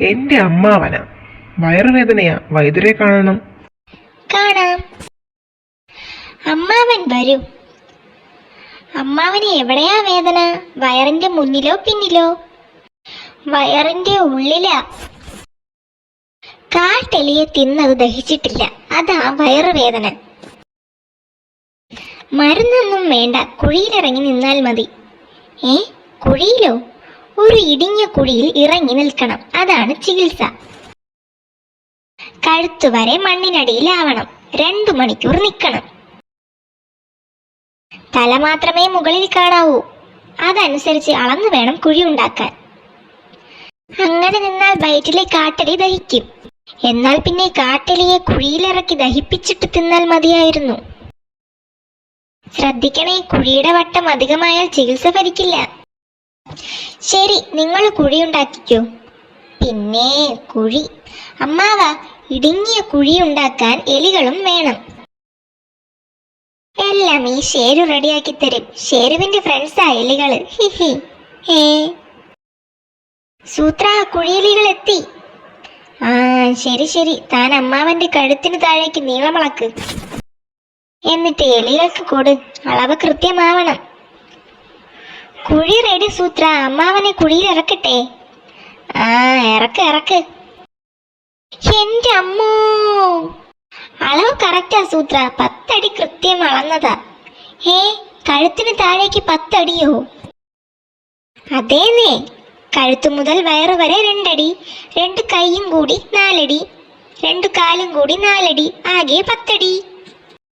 എന്റെ അമ്മാവന. വയറുവേദനയാ. വൈദ്യരെ കാണണം. കാണാം. അമ്മാവൻ വരും. അമ്മാവന് എവിടെയാ വേദന? വയറിന്റെ മുന്നിലോ പിന്നിലോ? വയറിന്റെ ഉള്ളിലാ. കാട്ടെലിയെ തിന്നത് ദഹിച്ചിട്ടില്ല. അതാ വയറുവേദന. മരുന്നൊന്നും വേണ്ട. കുഴിയിലിറങ്ങി നിന്നാൽ മതി. ഏ? കുഴിയിലോ? ഒരു ഇടിഞ്ഞ കുഴിയിൽ ഇറങ്ങി നിൽക്കണം. അതാണ് ചികിത്സ. കഴുത്തുവരെ മണ്ണിനടിയിലാവണം. രണ്ടു മണിക്കൂർ നിൽക്കണം. തല മാത്രമേ മുകളിൽ കാണാവൂ. അതനുസരിച്ച് അളന്നു വേണം കുഴി ഉണ്ടാക്കാൻ. അങ്ങനെ നിന്നാൽ വയറ്റിലെ കാട്ടലി ദഹിക്കും. എന്നാൽ പിന്നെ കാട്ടലിയെ കുഴിയിലിറക്കി ദഹിപ്പിച്ചിട്ട് തിന്നാൽ മതിയായിരുന്നു. ശ്രദ്ധിക്കണേ കുഴിയുടെ വട്ടം അധികമായാൽ ചികിത്സ ഫലിക്കില്ല. ശരി നിങ്ങൾ കുഴിയുണ്ടാക്കിക്കോ പിന്നെ കുഴി. അമ്മാവ ഇടുങ്ങിയ കുഴി ഉണ്ടാക്കാൻ എലികളും വേണം. എല്ലാം ഈ ഷേരു റെഡിയാക്കി തരും. ഷേരുവിന്റെ ഫ്രണ്ട്സാ എലികൾ. ഹിഹി ഏ? സൂത്ര കുഴിയെലികൾ എത്തി. ആ ശരി ശരി. താൻ അമ്മാവന്റെ കഴുത്തിന് താഴേക്ക് നീളമളക്ക്. എന്നിട്ട് എലികൾക്ക് കൊടു. അളവ് കൃത്യമാവണം. കുഴി റെഡി സൂത്ര അമ്മാവനെ കുഴിയിൽ ഇറക്കട്ടെ. ആ ഇറക്ക് ഇറക്ക്. എന്റെ അമ്മോ. അളവ് കറക്റ്റാ സൂത്ര പത്തടി കൃത്യം അളന്നതാ. ഏ കഴുത്തിന് താഴേക്ക് പത്തടിയോ? അതേന്നേ കഴുത്തു മുതൽ വയറ് വരെ രണ്ടടി രണ്ട് കൈയും കൂടി നാലടി രണ്ടു കാലും കൂടി നാലടി ആകെ പത്തടി.